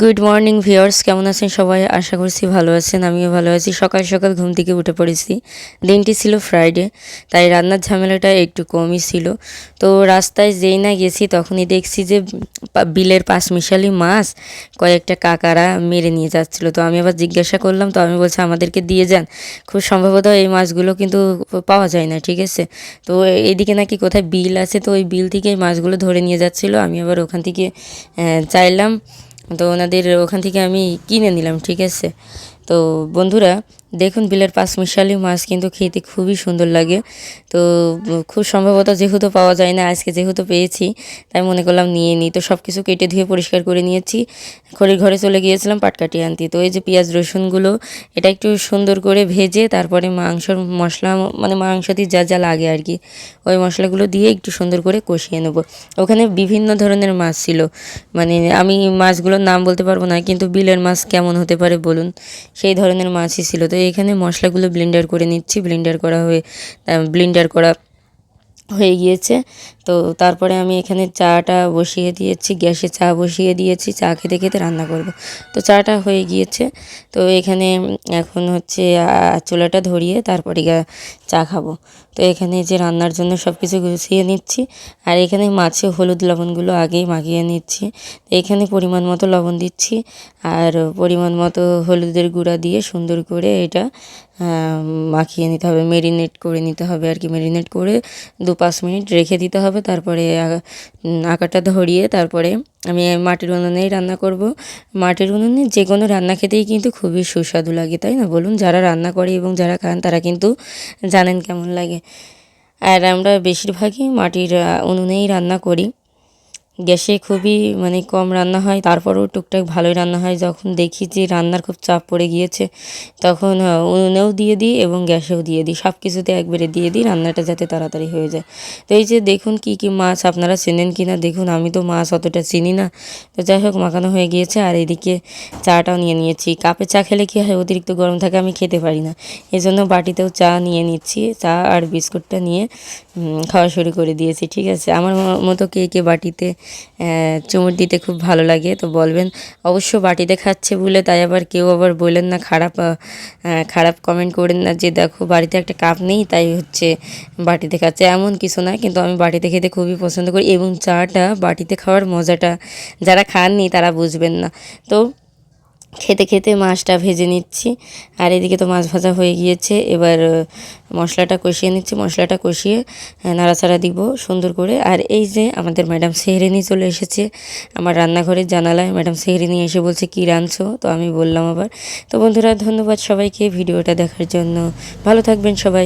Good morning viewers কেমন আছেন সবাই? আশা করছি ভালো আছেন, আমিও ভালো আছি। সকাল সকাল ঘুম থেকে উঠে পড়েছি। দিনটি ছিল ফ্রাইডে তাই রান্নার ঝামেলাটা একটু কমই ছিল। তো রাস্তায় যেই না গেছি, তখনই দেখছি যে বিলের পাঁচমিশালি মাছ কয়েকটা কাকারা মেরে নিয়ে যাচ্ছিল। তো আমি আবার জিজ্ঞাসা করলাম, তো আমি বলছি, আমাদেরকে দিয়ে যান। খুব সম্ভবত এই মাছগুলো কিন্তু পাওয়া যায় না, ঠিক আছে? তো এদিকে নাকি কোথায় বিল আছে? তো ওই বিল থেকে মাছগুলো ধরে নিয়ে যাচ্ছিল। আমি আবার ওখান থেকে চাইলাম তো ওনাদের ওখান থেকে আমি কিনে নিলাম ঠিক আছে? তো বন্ধুরা দেখুন, বিলের পাঁচ মিশালি মাছ কিন্তু খেতে খুবই সুন্দর লাগে। তো, খুব সম্ভবত যেহেতু পাওয়া যায় না, আজকে যেহেতু পেয়েছি, তাই মনে করলাম নিয়ে নিই। তো সব কিছু কেটে ধুয়ে পরিষ্কার করে নিয়েছি। খড়ির ঘরে চলে গিয়েছিলাম পাটকাটি আনতে। তো এই যে পেঁয়াজ, রসুনগুলো, এটা একটু সুন্দর করে ভেজে তারপরে মাংসর মশলা মানে মাংস দিয়ে যা যা লাগে আর কি, ওই মশলাগুলো দিয়ে একটু সুন্দর করে কষিয়ে নেব। ওখানে বিভিন্ন ধরনের মাছ ছিল। মানে আমি মাছগুলোর নাম বলতে পারব না, কিন্তু বিলের মাছ কেমন হতে পারে বলুন, সেই ধরনের মাছই ছিল। তো এখানে মশলাগুলো ব্লেন্ডার করে নিচ্ছি ব্লেন্ডার করা হয়ে ব্লেন্ডার করা হয়ে গিয়েছে। তো তারপরে আমি এখানে চাটা বসিয়ে দিয়েছি, গ্যাসে চা বসিয়ে দিয়েছি, চা খেতে খেতে রান্না করব। তো চাটা হয়ে গিয়েছে। তো এখানে এখন হচ্ছে চুলাটা ধরিয়ে তারপরে চা খাব। তো এখানে যে রান্নার জন্য সব কিছু গুছিয়ে নিচ্ছি। আর এখানে মাছে হলুদ লবণগুলো আগেই মাখিয়ে নিচ্ছি। এখানে পরিমাণ মতো লবণ দিচ্ছি। আর পরিমাণ মতো হলুদের গুঁড়া দিয়ে সুন্দর করে এটা মাখিয়ে নিতে হবে। মেরিনেট করে নিতে হবে আর কি। মেরিনেট করে দু পাঁচ মিনিট রেখে দিতে হবে। তারপরে আঁকাটা ধরিয়ে তারপরে আমি মাটির উনুনেই রান্না করব। মাটির উনুনে যে কোনো রান্না খেতেই কিন্তু খুবই সুস্বাদু লাগে, তাই না? বলুন, যারা রান্না করে এবং যারা খান, তারা কিন্তু জানেন কেমন লাগে। আর আমরা বেশিরভাগই মাটির উনুনেই রান্না করি। গ্যাসে খুবই মানে কম রান্না হয়, তারপরেও টুকটাক ভালোই রান্না হয়। যখন দেখি যে রান্নার খুব চাপ পড়ে গিয়েছে, তখন উনুনেও দিয়ে দিই এবং গ্যাসেও দিয়ে দিই। সব কিছুতে একবারে দিয়ে দিই, রান্নাটা যাতে তাড়াতাড়ি হয়ে যায়। তো এই যে দেখুন কি কি মাছ আপনারা চেনেন কি না, দেখুন আমি তো মাছ অতটা চিনি না। তো যাই হোক, মাখানো হয়ে গিয়েছে আর এদিকে চাটাও নিয়ে নিয়েছি। কাপে চা খেলে কি হয়, অতিরিক্ত গরম থাকে, আমি খেতে পারি না। এই জন্য বাটিতেও চা নিয়ে নিচ্ছি, চা আর বিস্কুটটা নিয়ে খাওয়া শুরু করে দিয়েছি, ঠিক আছে? আমার মতো কে কে বাটিতে চুমুর দিতে খুব ভালো লাগে, তো বলবেন, অবশ্য বাটিতে খাচ্ছে বলে তাই আবার কেউ আবার বললেন না, খারাপ খারাপ কমেন্ট করেন না যে দেখো বাড়িতে একটা কাপ নেই, তাই হচ্ছে বাটিতে খাচ্ছে এমন কিছু না, কিন্তু আমি বাটিতে খেতে খুবই পছন্দ করি, এবং চাটা বাটিতে খাওয়ার মজাটা যারা খাননি তারা বুঝবেন না। তো খেতে খেতে মাছটা ভেজে নিচ্ছি। আর এদিকে তো মাছ ভাজা হয়ে গিয়েছে। এবার মশলাটা কষিয়ে নিচ্ছি। মশলাটা কষিয়ে নাড়াচাড়া দিব সুন্দর করে। আর এই যে আমাদের ম্যাডাম সেহরিনি চলে এসেছে, আমার রান্নাঘরের জানালায়। ম্যাডাম সেহরিনি এসে বলছে, কী রাঁধছো? তো আমি বললাম আবার। তো বন্ধুরা, ধন্যবাদ সবাইকে ভিডিওটা দেখার জন্য। ভালো থাকবেন সবাই।